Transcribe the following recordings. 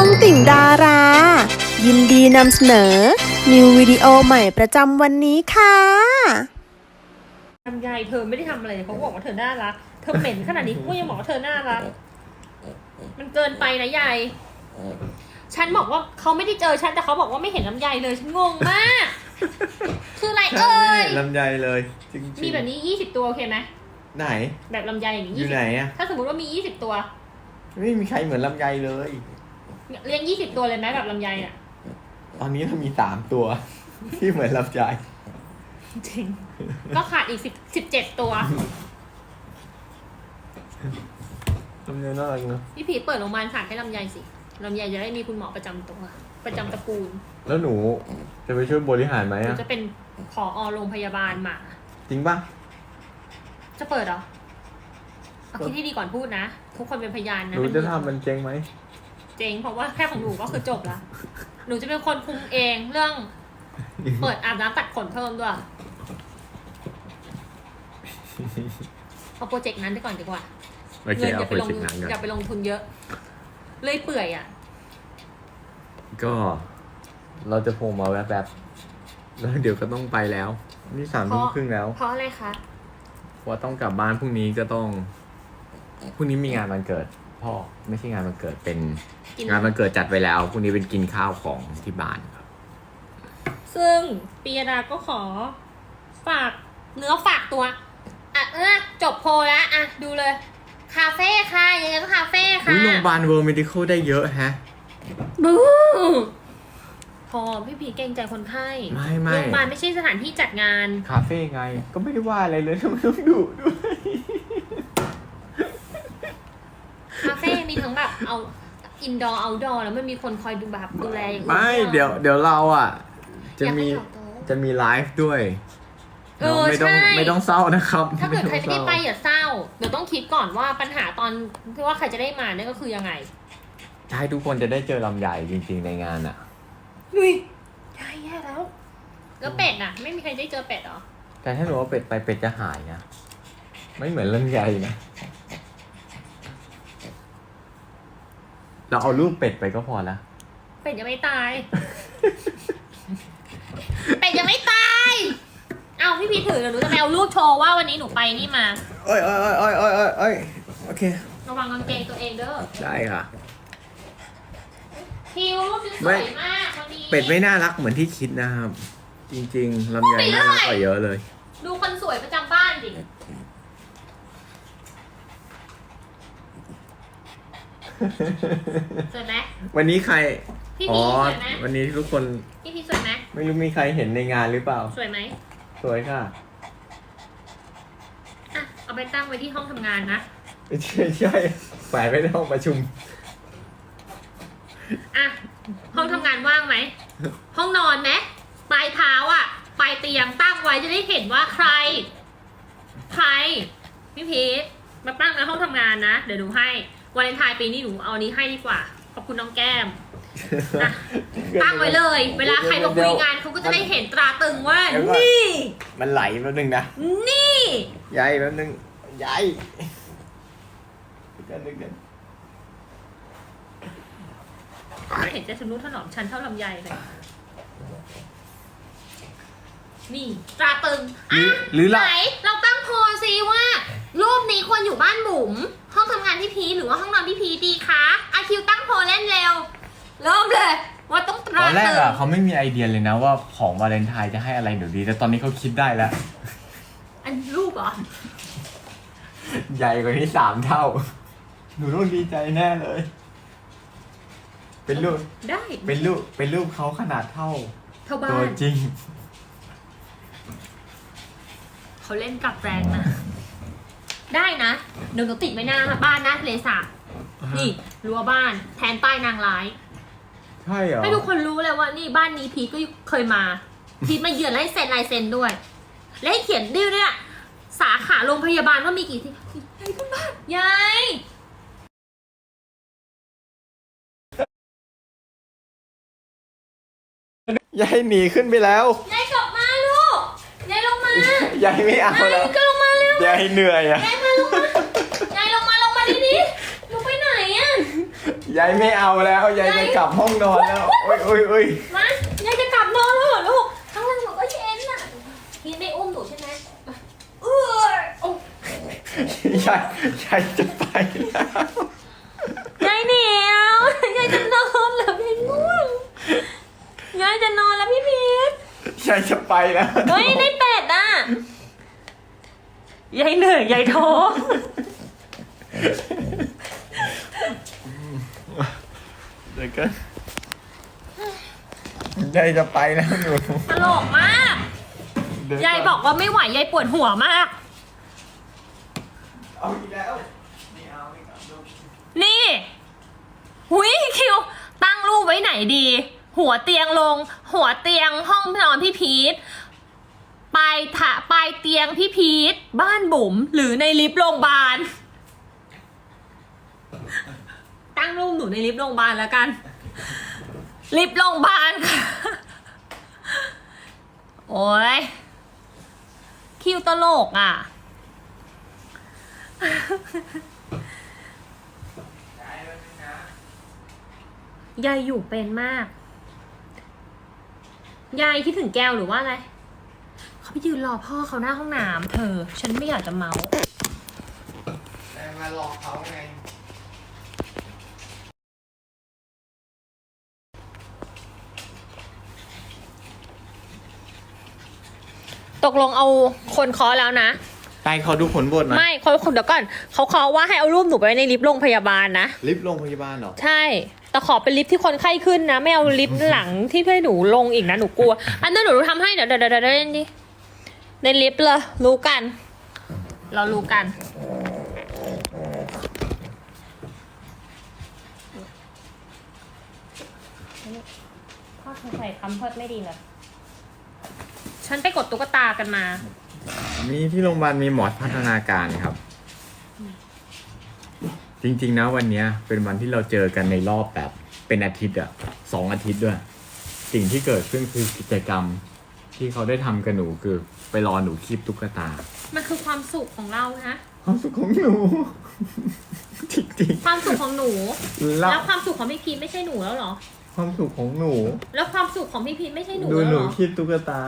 องติ่งดารา ยินดีนำเสนอ นิววิดีโอใหม่ประจำวันนี้ค่ะทำยายเธอไม่ได้ทำอะไรเลยเขาบอกว่าเธอน่ารัก เธอเหม็นขนาดนี้กูยังบอกว่าเธอน่ารัก มันเกินไปนะยาย ฉันบอกว่าเขาไม่ได้เจอฉันแต่เขาบอกว่าไม่เห็นลำไยเลยฉันงงมาก คืออะไรเอ่ยลำไยเลยจริงๆมีแบบนี้ยี่สิบตัวโอเคไหมไหน แบบลำไยอย่างนี้อยู่20ไหนอะถ้าสมมติว่ามียี่สิบตัว ไม่มีใครเหมือนลำไยเลย เลี้ยงยี่สิบตัวเลยไหมแบบลำไยอะ ตอนนี้เรามีสามตัว ที่เหมือนลำไยจริง ก็ขาดอีกสิบสิบเจ็ดตัวลำไยน่ารักเนอะพี่ผีเปิดโรงพยาบาลสัตว์ให้ลำไยสิลำไยจะได้มีคุณหมอประจำตัว ประจำตระกูลแล้วหนูจะไปช่วยบริหารไหมหนูอะจะเป็นผอโรงพยาบาลหมา จริงปะจะเปิดเหรอเอาคิดที่ดีก่อนพูดนะ ทุกคนเป็นพยานหนะนูเป็จะทำมันเจ๊งไหม เจ๊งเพราะว่าแค่ของหนูก็คือจบละหนูจะเป็นคนคุมเองเรื่องเปิดอาบน้ำตัดขนเพิ่มด้วยเอาโปรเจกต์นั้นไปก่อนดีกว่าโอเคเงินอเอาย่าไปไปลงจิกหนังอย่ากันไปลงทุนเยอะ เลยเปื่อยอะ ก็เราจะโผล่มาแวบๆแล้วเดี๋ยวก็ต้องไปแล้ว นี่สามทุ่มครึ่งแล้วเพราะอะไรคะ เพราะว่าต้องกลับบ้านพรุ่งนี้ก็ต้องพรุ่งนี้มีงานวันเกิด พ่อ ไม่ใช่งานวันเกิดเป็นกิน งานวันเกิดจัดไว้แล้วพรุ่งนี้เป็นกินข้าวของที่บ้านครับ ซึ่งปียดาก็ขอ ฝากเนื้อฝากตัว อะเออจบโพลแล้วอะดูเลย คาเฟ่ค่ะ ยังไงก็คาเฟ่ค่ะ อุ๊ยโรงพยาบาลเวิร์ม d ดิคอลได้เยอะฮะ บูพอพี่ผีเกรงใจคนไข้ไม่ไม่ โรงพยาบาลไม่ใช่สถานที่จัดงาน คาเฟ่ไง ก็ไม่ได้ว่าอะไรเลยทำไมต้องดุด้วย คาเฟ่ มีทั้งแบบเอาอินดอร์เอาดอร์แล้วมันมีคนคอยดูแบบดูแลอย่างอื่นไม่ด้วยเดี๋ยวเดี๋ยวเราอะ จะอยากให้มีเขาโต๊ะจะมีไลฟ์ด้วยเออไม่ต้องใช่ไม่ต้องเศร้านะครับ ถ้าเกิดใครไม่ได้ไปต้องเศร้าอย่าเศร้าเดี๋ยวต้องคิดก่อนว่าปัญหาตอนที่ว่าใครจะได้มาเนี่ยก็คือยังไงใช่ทุกคนจะได้เจอลำใหญ่จริง ๆในงานอะนุยใช่แย่แล้วแล้วเป็ดน่ะ ไม่มีใครได้เจอเป็ดเหรอแต่ถ้าหนูว่าเป็ดไปเป็ดจะหายนะไม่เหมือนลำใหญ่นะ เราเอารูปเป็ดไปก็พอละ เป็ดยังไม่ตาย เป็ดยังไม่ตาย เอาพี่พีถือเดี๋ยวหนูจะไปเอารูปโชว์ว่าวันนี้หนูไปนี่มา โอ้ยโอ้ยโอ้ยโอ้ยโอ้ยโอ้ยโอเค ระวังกางเกงตัวเองเด้อได้ค่ะพิวรูปสไม่วยมากวันนี้ เป็ดไม่น่ารักเหมือนที่คิดนะครับ จริงๆลำไยน่ารักกว่าเยอะเลย ดูคนสวยประจำบ้านดิ สวยไหม วันนี้ใครพี่อ๋พีอสวยไหม วันนี้ทุกคนพี่พีสวยไหมไม่รู้มีใครเห็นในงานหรือเปล่า สวยไหมสวยค่ะอะเอาไปตั้งไว้ที่ห้องทำงานนะใช่ใช่แฝงไว้ในห้องประชุม อะห้องทำงานว่างไหมห้องนอนไหมปลายเท้าอะปลายเตียงตั้งไว้จะได้เห็นว่าใคร ใครพี่พีทมาตั้งในห้องทำงานนะเดี๋ยวหนูให้ วาเลนไทน์ปีนี้หนูเอาอันนี้ให้ดีกว่า ขอบคุณน้องแก้มอะตั้งไว้เลย เวลาใครมาคุยงานเขาก็จะได้เห็นตราตึงว่า เดี๋ยวก่อน นี่ มันไหลแป๊บนึงนะนี่ใหญ่แป๊บนึงใหญ่เดี๋ยวกันเดี๋ยวกันไม่เห็นจะชำนุถนอมชั้นเท่าลำไยเลยนี่ตราตึงหรือหรือไหนเราเราตั้งโพลซิว่า รูปนี้ควรอยู่บ้านบุ๋มห้องทำงานพี่พีชหรือว่าห้องนอนพี่พีชดีคะอาคิวตั้งโพลเล่นเร็ว เริ่มเลย ว่าต้องตตราอนแรกตึงอะเขาไม่มีไอเดียเลยนะว่าของวาเลนไทน์จะให้อะไรเดี๋ยวดี แต่ตอนนี้เขาคิดได้แล้ว อันรูปเหรอ ใหญ่กว่านี้สามเท่า หนูต้องดีใจแน่เลย เป็นรูปได้เป็นรูปเป็นรูปเขาขนาดเท่า เท่าบ้าตัวนจริง เขาเล่นกับแรงนะ ได้นะเดี๋ยวหนูติดไว้หน้าบ้านนะทะเลสาบนี่รั้วบ้านแทนป้ายนางร้าย ใช่เหรอ ให้ทุกคนรู้เลยว่านี่บ้านนี้พีทก็เคยมา พีทมาเยือนและให้เซ็นลายเซ็นด้วย และให้เขียนดิ้วเนี่ย สาขาโรงพยาบาลว่ามีกี่ที่ยายคุณบ้านยายยายหนีขึ้นไปแล้ว ยายกลับมาลูกยายลงมายายไม่เอายายแล้ว ก็ลงมาเร็ว ยายเหนื่อยอะยายมาลงมายายลงมาลงมาดีๆลงไปไหนอะ ยายไม่เอาแล้ว ยายจะกลับห้องนอนแล้วโอ้ยโอ้ยโอ้ยมายายจะกลับนอนแล้วเหรอลูก ข้างล่างหนูก็เย็นน่ะพี่ไม่อุ้มหนูใช่ไหมเออโอ้ยายยายจะไปแล้วยายเหนียวยายจะนอนแล้วยายง่วงยายจะนอนแล้วพี่พีทยายจะไปแล้ว เฮ้ยได้เป็ดอะ ยายเหนื่อยยายท้อเดี๋ยวก็ยายจะไปแล้วหนูตลกมากเดี๋วยายบอกว่าไม่ไหวยายปวดหัวมาก เอาอีกแล้วไม่เอาไม่กลับลูกนี่หุยคิว ตั้งรูปไว้ไหนดี หัวเตียงลง หัวเตียงห้องนอนพี่พีท ปลายถะปลายเตียงพี่พีทบ้านบุ๋มหรือในลิฟต์โรงพยาบาล ตั้งรูปหนูในลิฟต์โรงพยาบาลแล้วกัน ลิฟต์โรงพยาบาลค่ะ โอ้ยคิวตลกอะ ยายอยู่เป็นมาก ยายคิดถึงแก้วหรือว่าอะไร เขาไปยืนรอพ่อเขาหน้าห้องน้ำเธอ ฉันไม่อยากจะเมาแต่มาหลอกเขาไง ตกลงเอาคนเคอแล้วนะ ไปเขาดูผลบทหน่อย ไม่เขาเดี๋ยวก่อนเขาเคอว่าให้เอารูปหนูไปไว้ในลิฟต์โรงพยาบาลนะ ลิฟต์โรงพยาบาลเหรอ ใช่ แต่ขอเป็นลิฟต์ที่คนไข้ขึ้นนะ ไม่เอาลิฟต์หลังที่ให้หนูลงอีกนะ หนูกลัว อันนั้นหนูทำให้ เดี๋ยวเดี๋ยวเดี๋ยวเดี๋ยวนี่ ในลิฟต์เลยรู้กัน เรารู้กัน พ่อเธอใส่คำเพิดไม่ดีเลยฉันไปกดตุ๊กตากันมา มีที่โรงพยาบาลมีหมอพัฒนาการครับ จริงๆนะวันเนี้ย เป็นวันที่เราเจอกันในรอบแบบ เป็นอาทิตย์อะสองอาทิตย์ด้วย สิ่งที่เกิดขึ้นคือกิจกรรม ที่เขาได้ทำกับหนูคือไปรอหนูคีบตุ๊กตา มันคือความสุขของเรานะ ความสุขของหนู จริงความสุขของหนู ๆแล้แล้ววความสุขของพี่พีทไม่ใช่หนูแล้วเหรอ ความสุขของหนู แล้วความสุขของพี่พีทไม่ใช่หนูดูแล้วหเหนูรอ คีบตุ๊กตา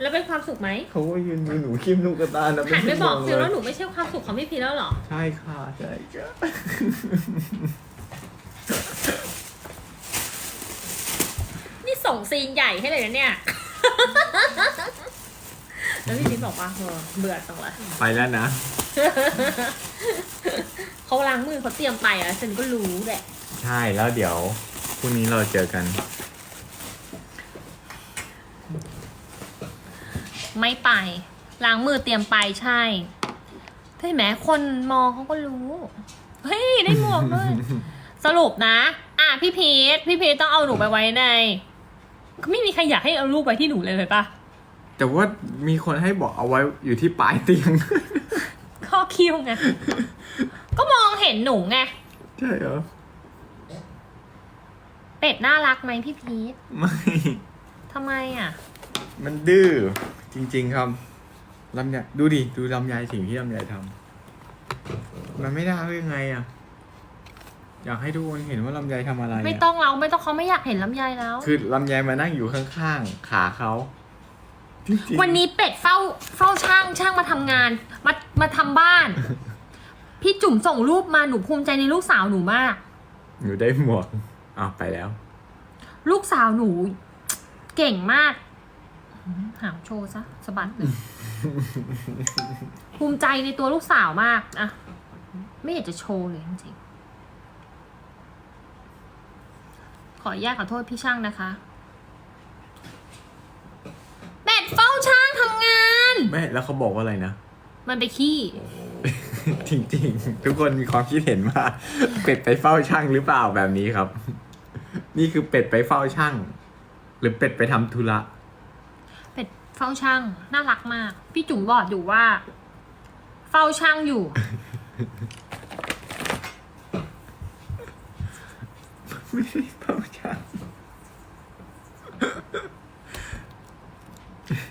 แล้วเป็นความสุขไหมเขาก็ยืนดูหนูคีบตุ๊กตานะหันไปบอกฟิลเลแล้วยหนูไม่ใช่ความสุขของพี่พีทแล้วเหรอ ใช่ค่ะใช่ค่ะนี่ส่งซีนใหญ่ให้เลยนะเนี่ย แล้วพี่พีทบอกว่าเออเบื่อจังเลยไปแล้วนะ เขาล้างมือเขาเตรียมไปอะฉันก็รู้แหละใช่แล้วเดี๋ยวพรุ่งนี้เราเจอกัน ไม่ไปล้างมือเตรียมไปใช่เห็นไหมคนมองเขาก็รู้ เฮ้ย ได้หมวกด้วย สรุปนะ อะพี่พีทพี่พีทต้องเอาหนูไปไว้ใน ไม่มีใครอยากให้เอารูปไว้ที่หนูเลยเลยปะแต่ว่ามีคนให้บอกเอาไว้อยู่ที่ปลายเตียง ข้อคิ้วไง ก็มองเห็นหนูไง ใช่เหรอ เป็ดน่ารักไหมพี่พีทไม่ ทำไมอะ มันดื้อจริง ๆ ครับลำไยดูดิ ดูลำไยสิ่งที่ลำไยทำมันไม่ได้ได้ยังไงอะ อยากให้ทุกคนเห็นว่าลำไยทำอะไระไม่ต้องเราไม่ต้องเขาไม่อยากเห็นลำไยแล้ว คือลำไยมานั่งอยู่ข้างๆ ขาเขาจริงๆวันนี้เป็ดเฝ้าเฝ้าช่างช่างมาทำงาน มามาทำบ้าน พี่จุ๋มส่งรูปมาหนูภูมิใจในลูกสาวหนูมาก หนูได้หมวกอ้าวไปแล้ว ลูกสาวหนู เก่งมากหืมหาวโชว์ซะสะบัดเลย ภูมิใจในตัวลูกสาวมากอะไม่อยากจะโชว์เลยจริงๆข ออนุญาตขอโทษพี่ช่างนะคะเป็ดเฝ้าช่างทำงาน แม่แล้วเขาบอกว่าอะไรนะ มันไปขี้ จริงๆ ทุกคนมีความคิดเห็นว่า เป็ดไปเฝ้าช่างหรือเปล่าแบบนี้ครับ นี่คือเป็ดไปเฝ้าช่าง หรือเป็ดไปทำธุระ เป็ดเฝ้าช่าง น่ารักมาก พี่จุ๋มบอกอยู่ว่า เฝ้าช่างอยู่ ไม่ได้เฝ้าช่าง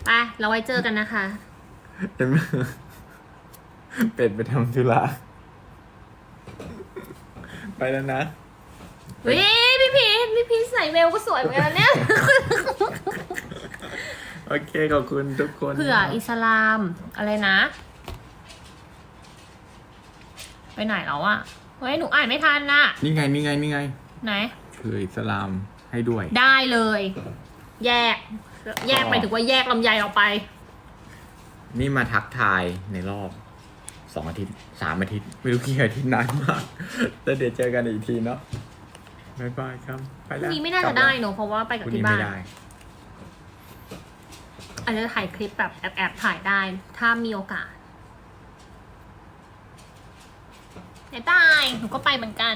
ไป เราไว้เจอกันนะคะ เห็นไหมเป็ดไปทำธุระไปแล้วนะเฮ้ยพี่พีชพี่พีชใส่เวลก็สวยเหมือนกันนะเนี่ย โอเคขอบคุณทุกคนเผื่ออิสลาม อะไรนะ ไปไหนแล้วอะเฮ้ยหนูอ่านไม่ทันน่ะ นี่ไงนี่ไงนี่ไง ไหนคืออิสลามให้ด้วย ได้เลย แยก แยกไปถึงว่าแยกลำไยออกไป นี่มาทักทายในรอบสองอาทิตย์สามอาทิตย์ไม่รู้กี่อาทิตย์นานมากแต่เดี๋ยวเจอกันอีกทีเนาะบ๊ายบายครับ ไปพแล้วรุ่งนี้ไม่น่าจะกลับได้แล้วเนอะเพราะว่าไปกับพรุ่งที่นี้บ้าไม่นได้อาจจะถ่ายคลิปแบบแอบแอบๆถ่ายได้ ถ้ามีโอกาสไม่ได้หนูก็ไปเหมือนกัน